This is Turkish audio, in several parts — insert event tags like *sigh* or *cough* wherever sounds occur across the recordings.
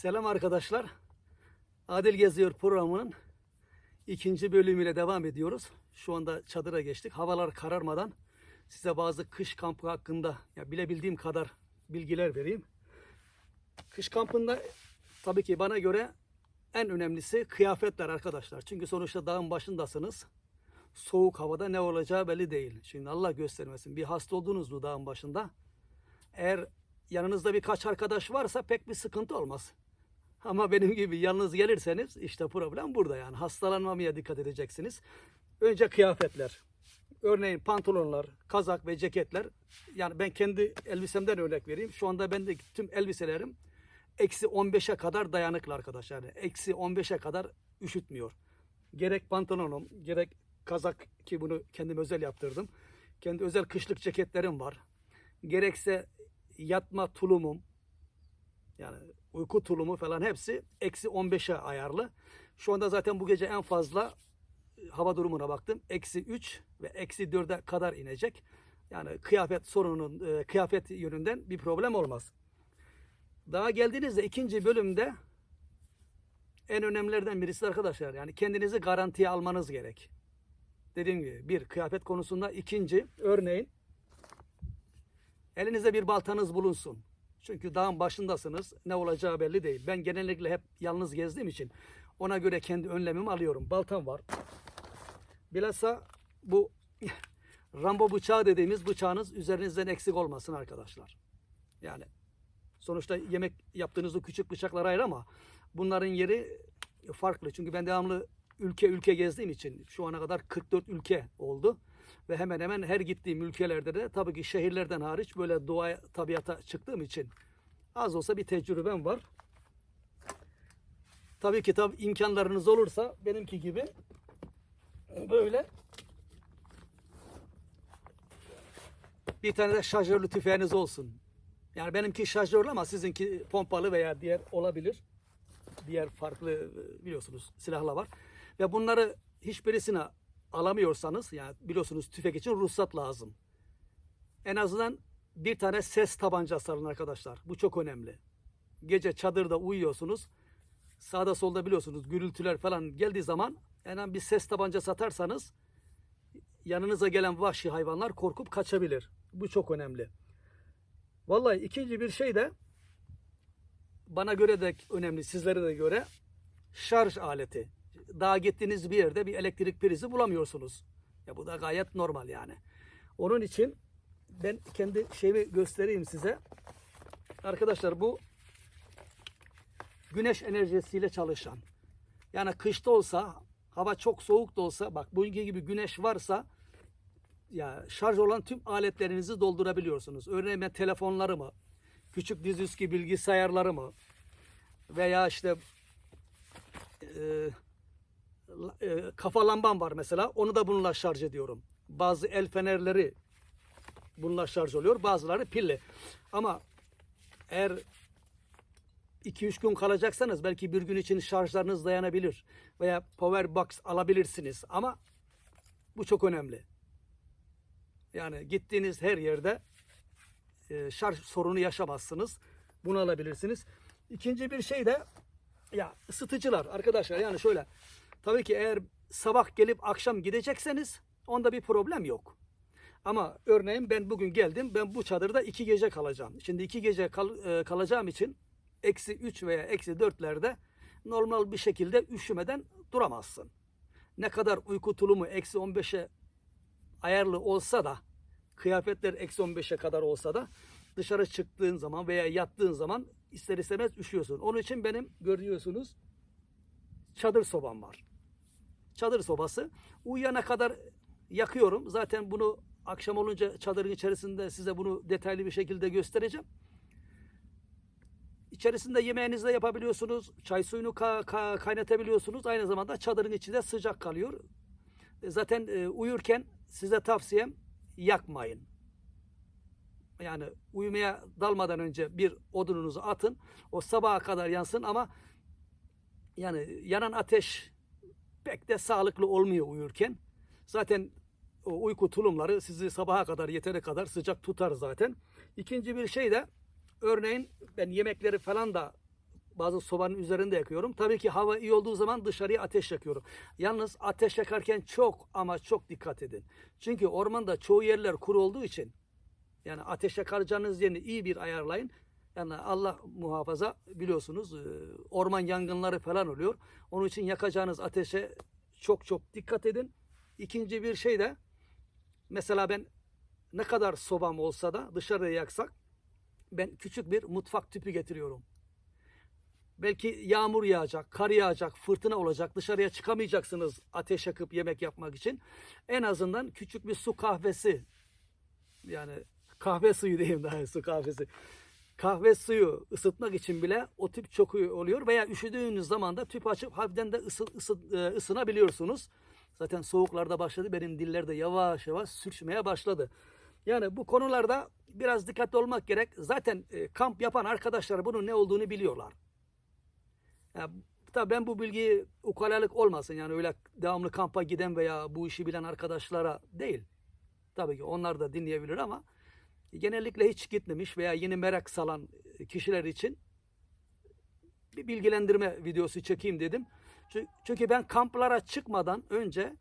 Selam arkadaşlar. Adil Geziyor programının ikinci bölümüyle devam ediyoruz. Şu anda çadıra geçtik. Havalar kararmadan size bazı kış kampı hakkında ya bilebildiğim kadar bilgiler vereyim. Kış kampında tabii ki bana göre en önemlisi kıyafetler arkadaşlar. Çünkü sonuçta dağın başındasınız. Soğuk havada ne olacağı belli değil. Şimdi Allah göstermesin bir hasta oldunuz mu dağın başında? Eğer yanınızda birkaç arkadaş varsa pek bir sıkıntı olmaz. Ama benim gibi yalnız gelirseniz işte problem burada yani. Hastalanmamaya dikkat edeceksiniz. Önce kıyafetler. Örneğin pantolonlar, kazak ve ceketler. Yani ben kendi elbisemden örnek vereyim. Şu anda bende tüm elbiselerim eksi 15'e kadar dayanıklı arkadaşlar. Yani eksi 15'e kadar üşütmüyor. Gerek pantolonum, gerek kazak ki bunu kendim özel yaptırdım. Kendi özel kışlık ceketlerim var. Gerekse yatma tulumum, yani uyku tulumu falan hepsi eksi 15'e ayarlı. Şu anda zaten bu gece en fazla e, hava durumuna baktım. Eksi 3 ve eksi 4'e kadar inecek. Yani kıyafet sorunun, e, kıyafet yönünden bir problem olmaz. Daha geldiğinizde ikinci bölümde en önemlilerden birisi arkadaşlar. Yani kendinizi garantiye almanız gerek. Dediğim gibi bir kıyafet konusunda ikinci örneğin elinizde bir baltanız bulunsun. Çünkü dağın başındasınız. Ne olacağı belli değil. Ben genellikle hep yalnız gezdiğim için ona göre kendi önlemimi alıyorum. Baltam var. Bilhassa bu *laughs* Rambo bıçağı dediğimiz bıçağınız üzerinizden eksik olmasın arkadaşlar. Yani sonuçta yemek yaptığınız o küçük bıçaklar ayrı ama bunların yeri farklı. Çünkü ben devamlı ülke ülke gezdiğim için şu ana kadar 44 ülke oldu. Ve hemen hemen her gittiğim ülkelerde de tabii ki şehirlerden hariç böyle doğaya, tabiata çıktığım için az olsa bir tecrübem var. Tabii ki tabii imkanlarınız olursa benimki gibi böyle bir tane de şarjörlü tüfeğiniz olsun. Yani benimki şarjörlü ama sizinki pompalı veya diğer olabilir. Diğer farklı biliyorsunuz silahlar var. Ve bunları hiçbirisine alamıyorsanız yani biliyorsunuz tüfek için ruhsat lazım. En azından bir tane ses tabancası alın arkadaşlar. Bu çok önemli. Gece çadırda uyuyorsunuz. Sağda solda biliyorsunuz gürültüler falan geldiği zaman hemen bir ses tabancası atarsanız yanınıza gelen vahşi hayvanlar korkup kaçabilir. Bu çok önemli. Vallahi ikinci bir şey de bana göre de önemli, sizlere de göre şarj aleti. Daha gittiğiniz bir yerde bir elektrik prizi bulamıyorsunuz. Ya bu da gayet normal yani. Onun için ben kendi şeyimi göstereyim size. Arkadaşlar bu güneş enerjisiyle çalışan. Yani kışta olsa, hava çok soğuk da olsa, bak bugünkü gibi güneş varsa ya şarj olan tüm aletlerinizi doldurabiliyorsunuz. Örneğin ben telefonlarımı, küçük dizüstü bilgisayarlarımı veya işte e, e, kafa lambam var mesela. Onu da bununla şarj ediyorum. Bazı el fenerleri bununla şarj oluyor. Bazıları pilli. Ama eğer 2-3 gün kalacaksanız belki bir gün için şarjlarınız dayanabilir. Veya power box alabilirsiniz. Ama bu çok önemli. Yani gittiğiniz her yerde e, şarj sorunu yaşamazsınız. Bunu alabilirsiniz. İkinci bir şey de ya ısıtıcılar arkadaşlar yani şöyle tabii ki eğer sabah gelip akşam gidecekseniz onda bir problem yok. Ama örneğin ben bugün geldim ben bu çadırda iki gece kalacağım. Şimdi iki gece kal- e, kalacağım için eksi 3 veya eksi 4'lerde normal bir şekilde üşümeden duramazsın. Ne kadar uyku tulumu eksi 15'e ayarlı olsa da kıyafetler eksi 15'e kadar olsa da dışarı çıktığın zaman veya yattığın zaman ister istemez üşüyorsun. Onun için benim görüyorsunuz çadır sobam var. Çadır sobası uyuyana kadar yakıyorum. Zaten bunu akşam olunca çadırın içerisinde size bunu detaylı bir şekilde göstereceğim. İçerisinde yemeğinizi de yapabiliyorsunuz. Çay suyunu ka- ka- kaynatabiliyorsunuz. Aynı zamanda çadırın içi de sıcak kalıyor. E, Zaten e, uyurken size tavsiyem yakmayın. Yani uyumaya dalmadan önce bir odununuzu atın. O sabaha kadar yansın ama yani yanan ateş pek de sağlıklı olmuyor uyurken. Zaten o uyku tulumları sizi sabaha kadar yeteri kadar sıcak tutar zaten. İkinci bir şey de örneğin ben yemekleri falan da bazı sobanın üzerinde yakıyorum. Tabii ki hava iyi olduğu zaman dışarıya ateş yakıyorum. Yalnız ateş yakarken çok ama çok dikkat edin. Çünkü ormanda çoğu yerler kuru olduğu için yani ateş yakaracağınız yerini iyi bir ayarlayın. Yani Allah muhafaza biliyorsunuz e, orman yangınları falan oluyor. Onun için yakacağınız ateşe çok çok dikkat edin. İkinci bir şey de mesela ben ne kadar sobam olsa da dışarıya yaksak ben küçük bir mutfak tüpü getiriyorum. Belki yağmur yağacak, kar yağacak, fırtına olacak, dışarıya çıkamayacaksınız ateş yakıp yemek yapmak için. En azından küçük bir su kahvesi yani kahve suyu diyeyim daha su kahvesi. Kahve suyu ısıtmak için bile o tüp çok iyi oluyor veya üşüdüğünüz zaman da tüp açıp hafiften de ısı, ısı, e, ısınabiliyorsunuz. Zaten soğuklarda başladı benim diller de yavaş yavaş sürçmeye başladı. Yani bu konularda biraz dikkatli olmak gerek. Zaten e, kamp yapan arkadaşlar bunun ne olduğunu biliyorlar. Ya, tabii ben bu bilgiyi ukalalık olmasın yani öyle devamlı kampa giden veya bu işi bilen arkadaşlara değil. Tabii ki onlar da dinleyebilir ama genellikle hiç gitmemiş veya yeni merak salan kişiler için bir bilgilendirme videosu çekeyim dedim. Çü- Çünkü ben kamplara çıkmadan önce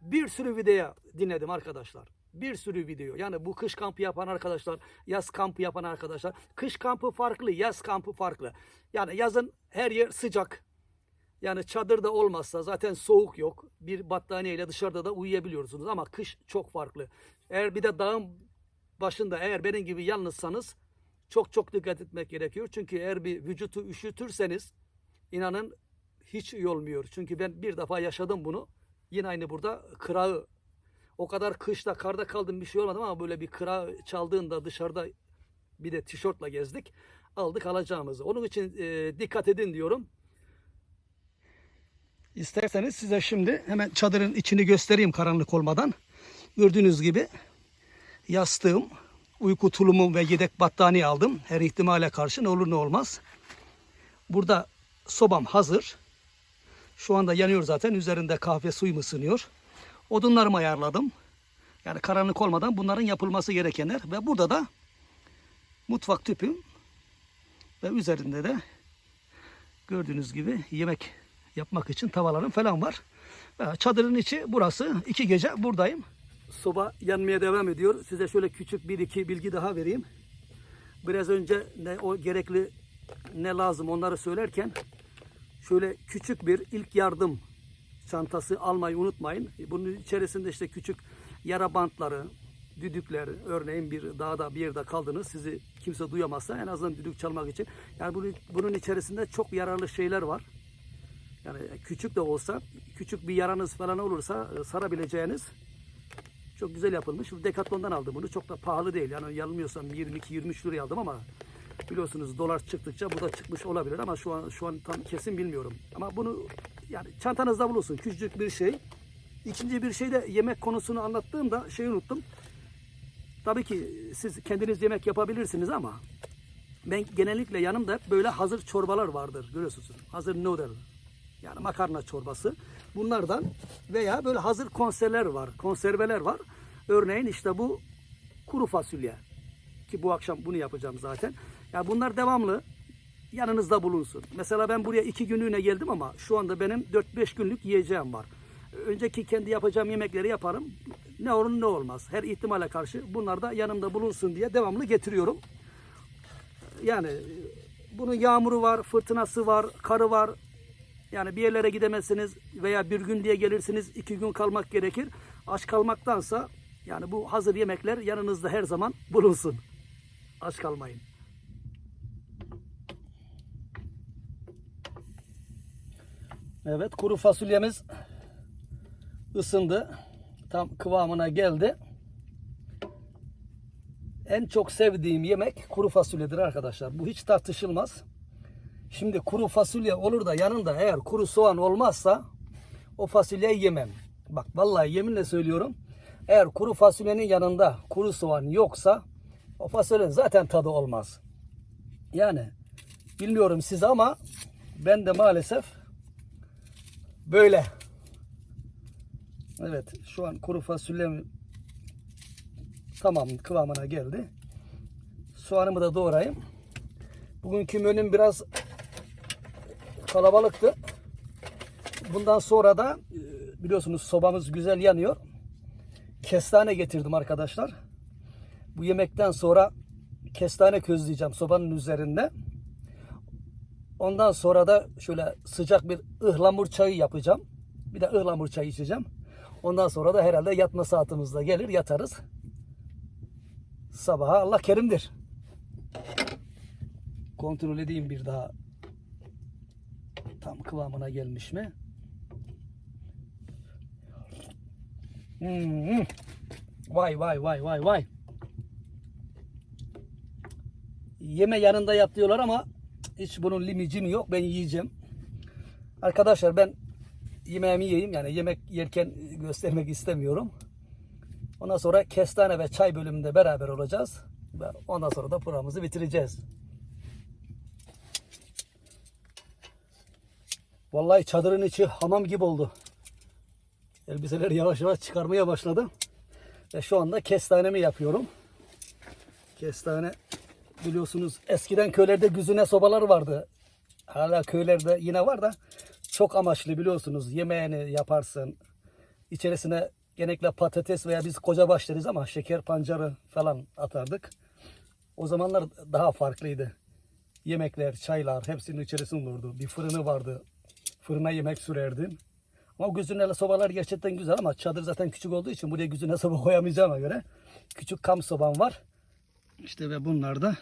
bir sürü video dinledim arkadaşlar. Bir sürü video. Yani bu kış kampı yapan arkadaşlar, yaz kampı yapan arkadaşlar. Kış kampı farklı, yaz kampı farklı. Yani yazın her yer sıcak. Yani çadırda olmazsa zaten soğuk yok. Bir battaniyeyle dışarıda da uyuyabiliyorsunuz ama kış çok farklı. Eğer bir de dağın başında eğer benim gibi yalnızsanız çok çok dikkat etmek gerekiyor. Çünkü eğer bir vücutu üşütürseniz inanın hiç iyi olmuyor. Çünkü ben bir defa yaşadım bunu. Yine aynı burada kırağı o kadar kışta karda kaldım bir şey olmadı ama böyle bir kırağı çaldığında dışarıda bir de tişörtle gezdik. Aldık alacağımızı. Onun için e, dikkat edin diyorum. İsterseniz size şimdi hemen çadırın içini göstereyim karanlık olmadan. Gördüğünüz gibi yastığım, uyku tulumum ve yedek battaniye aldım. Her ihtimale karşı ne olur ne olmaz. Burada sobam hazır. Şu anda yanıyor zaten. Üzerinde kahve suyum ısınıyor. Odunlarımı ayarladım. Yani karanlık olmadan bunların yapılması gerekenler. Ve burada da mutfak tüpüm. Ve üzerinde de gördüğünüz gibi yemek yapmak için tavalarım falan var. Ve Çadırın içi burası. İki gece buradayım. Soba yanmaya devam ediyor. Size şöyle küçük bir iki bilgi daha vereyim. Biraz önce ne o gerekli ne lazım onları söylerken şöyle küçük bir ilk yardım çantası almayı unutmayın. Bunun içerisinde işte küçük yara bantları, düdükler, örneğin bir dağda bir yerde kaldınız, sizi kimse duyamazsa en azından düdük çalmak için. Yani bunun, bunun içerisinde çok yararlı şeyler var. Yani küçük de olsa, küçük bir yaranız falan olursa e, sarabileceğiniz çok güzel yapılmış. Decathlon'dan aldım bunu. Çok da pahalı değil. Yani yanılmıyorsam 22-23 liraya aldım ama biliyorsunuz dolar çıktıkça bu da çıkmış olabilir ama şu an şu an tam kesin bilmiyorum. Ama bunu yani çantanızda bulunsun. Küçücük bir şey. İkinci bir şey de yemek konusunu anlattığımda şeyi unuttum. Tabii ki siz kendiniz yemek yapabilirsiniz ama ben genellikle yanımda hep böyle hazır çorbalar vardır. Görüyorsunuz. Hazır noodle. Yani makarna çorbası. Bunlardan veya böyle hazır konserveler var. Konserveler var. Örneğin işte bu kuru fasulye. Ki bu akşam bunu yapacağım zaten. Yani bunlar devamlı yanınızda bulunsun. Mesela ben buraya iki günlüğüne geldim ama şu anda benim 4-5 günlük yiyeceğim var. Önceki kendi yapacağım yemekleri yaparım. Ne olur ne olmaz. Her ihtimale karşı bunlar da yanımda bulunsun diye devamlı getiriyorum. Yani bunun yağmuru var, fırtınası var, karı var. Yani bir yerlere gidemezsiniz veya bir gün diye gelirsiniz iki gün kalmak gerekir. Aç kalmaktansa yani bu hazır yemekler yanınızda her zaman bulunsun. Aç kalmayın. Evet kuru fasulyemiz ısındı. Tam kıvamına geldi. En çok sevdiğim yemek kuru fasulyedir arkadaşlar. Bu hiç tartışılmaz. Şimdi kuru fasulye olur da yanında eğer kuru soğan olmazsa o fasulyeyi yemem. Bak vallahi yeminle söylüyorum. Eğer kuru fasulyenin yanında kuru soğan yoksa o fasulyenin zaten tadı olmaz. Yani bilmiyorum siz ama ben de maalesef böyle. Evet şu an kuru fasulyem tamam kıvamına geldi. Soğanımı da doğrayayım. Bugünkü menüm biraz kalabalıktı. Bundan sonra da e, biliyorsunuz sobamız güzel yanıyor. Kestane getirdim arkadaşlar. Bu yemekten sonra kestane közleyeceğim sobanın üzerinde. Ondan sonra da şöyle sıcak bir ıhlamur çayı yapacağım. Bir de ıhlamur çayı içeceğim. Ondan sonra da herhalde yatma saatimizde gelir yatarız. Sabaha Allah kerimdir. Kontrol edeyim bir daha. Tam kıvamına gelmiş mi? Hmm. Vay vay vay vay vay. Yeme yanında yap diyorlar ama hiç bunun limicimi yok. Ben yiyeceğim. Arkadaşlar ben yemeğimi yiyeyim. Yani yemek yerken göstermek istemiyorum. Ondan sonra kestane ve çay bölümünde beraber olacağız. Ondan sonra da programımızı bitireceğiz. Vallahi çadırın içi hamam gibi oldu. Elbiseleri yavaş yavaş çıkarmaya başladım. Ve şu anda kestanemi yapıyorum. Kestane biliyorsunuz eskiden köylerde güzüne sobalar vardı. Hala köylerde yine var da çok amaçlı biliyorsunuz. Yemeğini yaparsın. İçerisine genellikle patates veya biz koca baş deriz ama şeker pancarı falan atardık. O zamanlar daha farklıydı. Yemekler, çaylar hepsinin içerisinde olurdu. Bir fırını vardı. Fırına yemek sürerdin. Ama güzünele sobalar gerçekten güzel ama çadır zaten küçük olduğu için buraya güzüne soba koyamayacağıma göre küçük kam sobam var. İşte ve bunlar da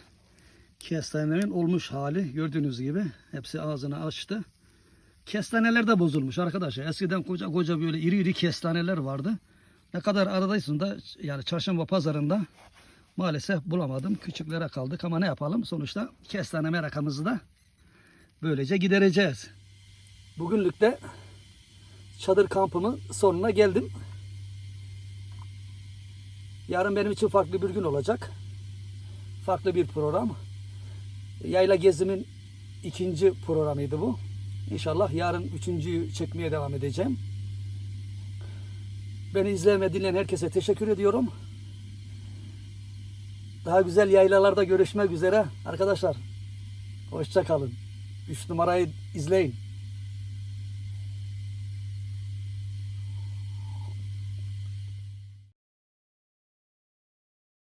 kestanemin olmuş hali. Gördüğünüz gibi hepsi ağzını açtı. Kestaneler de bozulmuş arkadaşlar. Eskiden koca koca böyle iri iri kestaneler vardı. Ne kadar aradaysın da yani çarşamba pazarında maalesef bulamadım. Küçüklere kaldık ama ne yapalım? Sonuçta kestane merakımızı da böylece gidereceğiz. Bugünlük de çadır kampımın sonuna geldim. Yarın benim için farklı bir gün olacak. Farklı bir program. Yayla gezimin ikinci programıydı bu. İnşallah yarın üçüncüyü çekmeye devam edeceğim. Beni izleyen ve dinleyen herkese teşekkür ediyorum. Daha güzel yaylalarda görüşmek üzere. Arkadaşlar hoşça kalın. 3 numarayı izleyin.